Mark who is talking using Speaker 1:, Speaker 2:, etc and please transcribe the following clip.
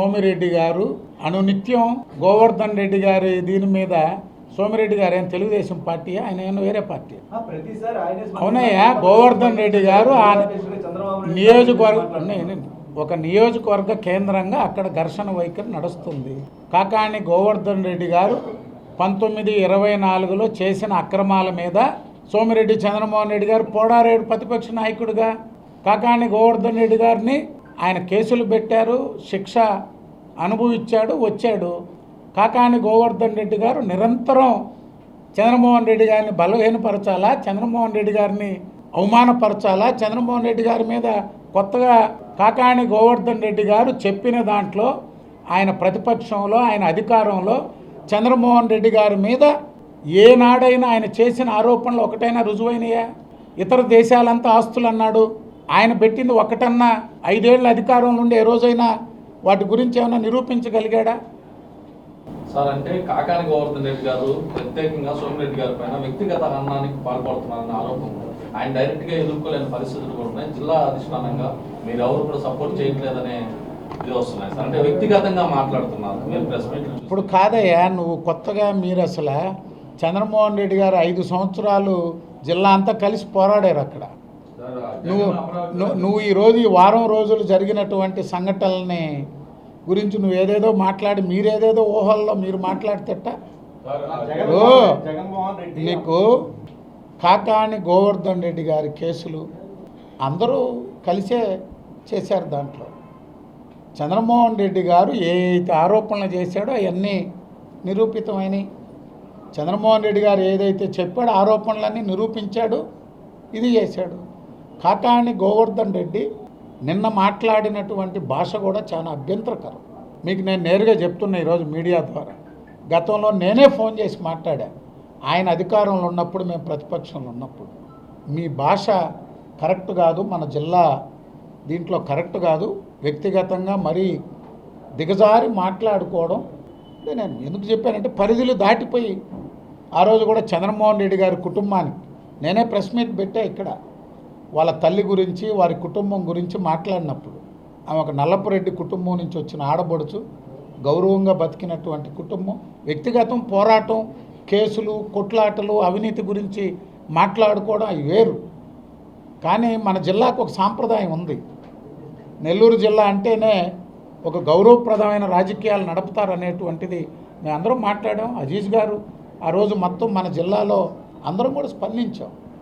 Speaker 1: సోమిరెడ్డి గారు అనునిత్యం గోవర్ధన్ రెడ్డి గారి దీని మీద సోమిరెడ్డి గారు ఏం తెలుగుదేశం పార్టీ ఆయన ఏమైనా వేరే పార్టీ?
Speaker 2: ఆయనే
Speaker 1: అవునయ్యా గోవర్ధన్ రెడ్డి గారు ఆ నియోజకవర్గ. ఒక నియోజకవర్గ కేంద్రంగా అక్కడ ఘర్షణ వైఖరి నడుస్తుంది. కాకాని గోవర్ధన్ రెడ్డి గారు పంతొమ్మిది ఇరవై నాలుగులో చేసిన అక్రమాల మీద సోమిరెడ్డి చంద్రమోహన్ రెడ్డి గారు పోడారేడు ప్రతిపక్ష నాయకుడిగా కాకాని గోవర్ధన్ రెడ్డి గారిని ఆయన కేసులు పెట్టారు శిక్ష అనుభవించాడు వచ్చాడు. కాకాని గోవర్ధన్ రెడ్డి గారు నిరంతరం చంద్రమోహన్ రెడ్డి గారిని బలహీనపరచాలా చంద్రమోహన్ రెడ్డి గారిని అవమానపరచాలా చంద్రమోహన్ రెడ్డి గారి మీద కొత్తగా కాకాని గోవర్ధన్ రెడ్డి గారు చెప్పిన దాంట్లో ఆయన ప్రతిపక్షంలో ఆయన అధికారంలో చంద్రమోహన్ రెడ్డి గారి మీద ఏనాడైనా ఆయన చేసిన ఆరోపణలు ఒకటైనా రుజువైనయా? ఇతర దేశాలంతా ఆస్తులు అన్నాడు ఆయన పెట్టింది ఒకటన్నా? ఐదేళ్ళ అధికారంలో ఉండి ఏ రోజైనా వాటి గురించి ఏమైనా నిరూపించగలిగాడా?
Speaker 3: సార్ అంటే కాకాని గోవర్ధన్ రెడ్డి గారు ప్రత్యేకంగా సోమిరెడ్డి గారి పైన వ్యక్తిగత హన్నానికి పాల్పడుతున్నారన్న ఆరోపణ ఆయన డైరెక్ట్గా ఎదుర్కోలేని పరిస్థితులు కూడా ఉన్నాయి. జిల్లా అధిష్టానంగా మీరు ఎవరు కూడా సపోర్ట్ చేయట్లేదనే ఇది వస్తున్నాయి సార్. అంటే వ్యక్తిగతంగా మాట్లాడుతున్నారు. మీరు ప్రెస్ మీట్
Speaker 1: ఇప్పుడు కాదయ్యా నువ్వు కొత్తగా మీరు అసలు చంద్రమోహన్ రెడ్డి గారు ఐదు సంవత్సరాలు జిల్లా అంతా కలిసి పోరాడారు అక్కడ. నువ్వు నువ్వు- ఈరోజు ఈ వారం రోజులు జరిగినటువంటి సంఘటనల్ని గురించి నువ్వు ఏదేదో మాట్లాడి మీరేదేదో ఊహల్లో మీరు మాట్లాడితేట నీకు కాకాని గోవర్ధన్ రెడ్డి గారి కేసులు అందరూ కలిసే చేశారు దాంట్లో. చంద్రమోహన్ రెడ్డి గారు ఏ అయితే ఆరోపణలు చేశాడో అవన్నీ నిరూపితమైనవి చంద్రమోహన్ రెడ్డి గారు ఏదైతే చెప్పాడో ఆరోపణలన్నీ నిరూపించాడు ఇది చేశాడు. కాకాణి గోవర్ధన్ రెడ్డి నిన్న మాట్లాడినటువంటి భాష కూడా చాలా అభ్యంతరకరం. మీకు నేను నేరుగా చెప్తున్నా ఈరోజు మీడియా ద్వారా. గతంలో నేనే ఫోన్ చేసి మాట్లాడా. ఆయన అధికారంలో ఉన్నప్పుడు మేము ప్రతిపక్షంలో ఉన్నప్పుడు. మీ భాష కరెక్ట్ కాదు మన జిల్లా దీంట్లో కరెక్ట్ కాదు. వ్యక్తిగతంగా మరీ దిగజారి మాట్లాడుకోవడం అంటే నేను ఎందుకు చెప్పానంటే పరిధులు దాటిపోయి ఆ రోజు కూడా చంద్రమోహన్ రెడ్డి గారి కుటుంబానికి నేనే ప్రెస్ మీట్ పెట్టా ఇక్కడ. వాళ్ళ తల్లి గురించి వారి కుటుంబం గురించి మాట్లాడినప్పుడు ఆమె ఒక నల్లపురెడ్డి కుటుంబం నుంచి వచ్చిన ఆడబడుచు గౌరవంగా బతికినటువంటి కుటుంబం వ్యక్తిగతం పోరాటం కేసులు కొట్లాటలు అవినీతి గురించి మాట్లాడుకోవడం అవి వేరు. కానీ మన జిల్లాకు ఒక సాంప్రదాయం ఉంది. నెల్లూరు జిల్లా అంటేనే ఒక గౌరవప్రదమైన రాజకీయాలు నడుపుతారనేటువంటిది మేము అందరం మాట్లాడాం. అజీజ్ గారు ఆ రోజు మొత్తం మన జిల్లాలో అందరం కూడా స్పందించాం.